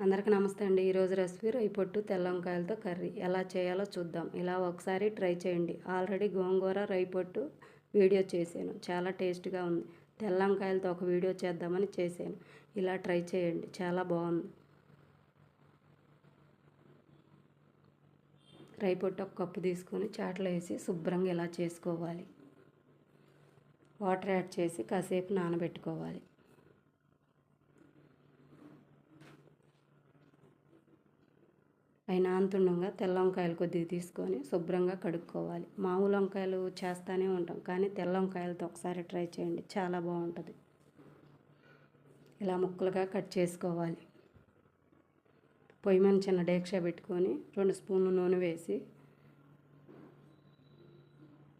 అందరికీ నమస్తే అండి. ఈరోజు రెసిపీ రైపొట్టు తెల్ల వంకాయలతో కర్రీ ఎలా చేయాలో చూద్దాం. ఇలా ఒకసారి ట్రై చేయండి. ఆల్రెడీ గోంగూర రైపొట్టు వీడియో చేశాను. చాలా టేస్ట్గా ఉంది. తెల్ల వంకాయలతో ఒక వీడియో చేద్దామని చేశాను. ఇలా ట్రై చేయండి. చాలా బాగుంది. రైపొట్టు ఒక కప్పు తీసుకొని చాట్లో వేసి శుభ్రంగా ఇలా చేసుకోవాలి. వాటర్ యాడ్ చేసి కాసేపు నానబెట్టుకోవాలి. పైన అంతుండగా తెల్ల వంకాయలు కొద్దిగా తీసుకొని శుభ్రంగా కడుక్కోవాలి. మామూలు వంకాయలు చేస్తూనే ఉంటాం కానీ తెల్ల వంకాయలతో ఒకసారి ట్రై చేయండి. చాలా బాగుంటుంది. ఇలా ముక్కలుగా కట్ చేసుకోవాలి. పొయ్యి మీద చిన్న డేక్షా పెట్టుకొని రెండు స్పూన్లు నూనె వేసి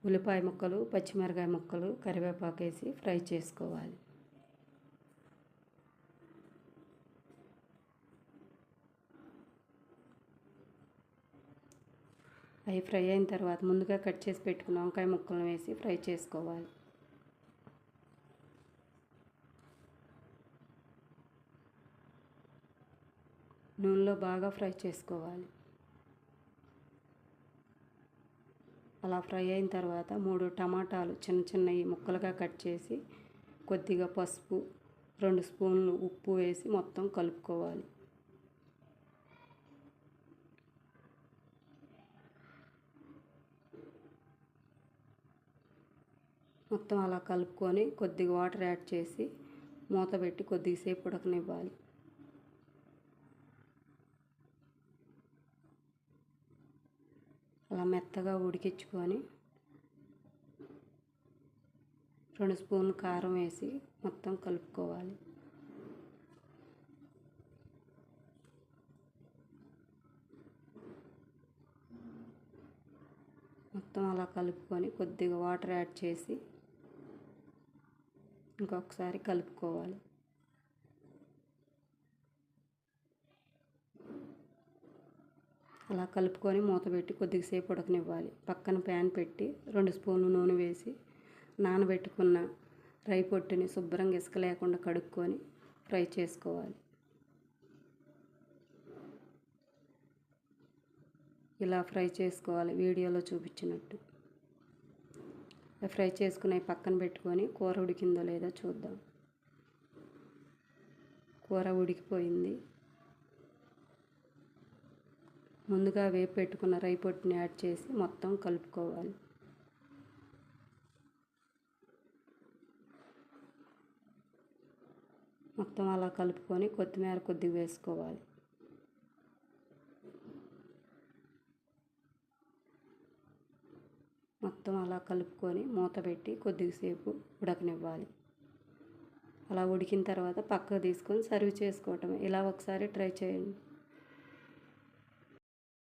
ఉల్లిపాయ ముక్కలు పచ్చిమిరకాయ ముక్కలు కరివేపాకు వేసి ఫ్రై చేసుకోవాలి. అవి ఫ్రై అయిన తర్వాత ముందుగా కట్ చేసి పెట్టుకున్న వంకాయ ముక్కలను వేసి ఫ్రై చేసుకోవాలి. నూనెలో బాగా ఫ్రై చేసుకోవాలి. అలా ఫ్రై అయిన తర్వాత మూడు టమాటాలు చిన్న చిన్నవి ముక్కలుగా కట్ చేసి కొద్దిగా పసుపు రెండు స్పూన్లు ఉప్పు వేసి మొత్తం కలుపుకోవాలి. మొత్తం అలా కలుపుకొని కొద్దిగా వాటర్ యాడ్ చేసి మూత పెట్టి కొద్దిసేపు ఉడకనివ్వాలి. అలా మెత్తగా ఉడికించుకొని రెండు స్పూన్లు కారం వేసి మొత్తం కలుపుకోవాలి. మొత్తం అలా కలుపుకొని కొద్దిగా వాటర్ యాడ్ చేసి ఇంకొకసారి కలుపుకోవాలి. అలా కలుపుకొని మూత పెట్టి కొద్దిసేపు ఉడకనివ్వాలి. పక్కన ప్యాన్ పెట్టి రెండు స్పూన్లు నూనె వేసి నానబెట్టుకున్న రై పొట్టుని శుభ్రంగా ఇసుక లేకుండా కడుక్కొని ఫ్రై చేసుకోవాలి. ఇలా ఫ్రై చేసుకోవాలి వీడియోలో చూపించినట్టు. ఫ్రై చేసుకుని పక్కన పెట్టుకొని కూర ఉడికిందో లేదో చూద్దాం. కూర ఉడికిపోయింది. ముందుగా వేపు పెట్టుకున్న రై పొట్టుని యాడ్ చేసి మొత్తం కలుపుకోవాలి. మొత్తం అలా కలుపుకొని కొత్తిమీర కొద్దిగా వేసుకోవాలి. మొత్తం అలా కలుపుకొని మూత పెట్టి కొద్దిసేపు ఉడకనివ్వాలి. అలా ఉడికిన తర్వాత పక్కకు తీసుకొని సర్వ్ చేసుకోవటం ఇలా ఒకసారి ట్రై చేయండి.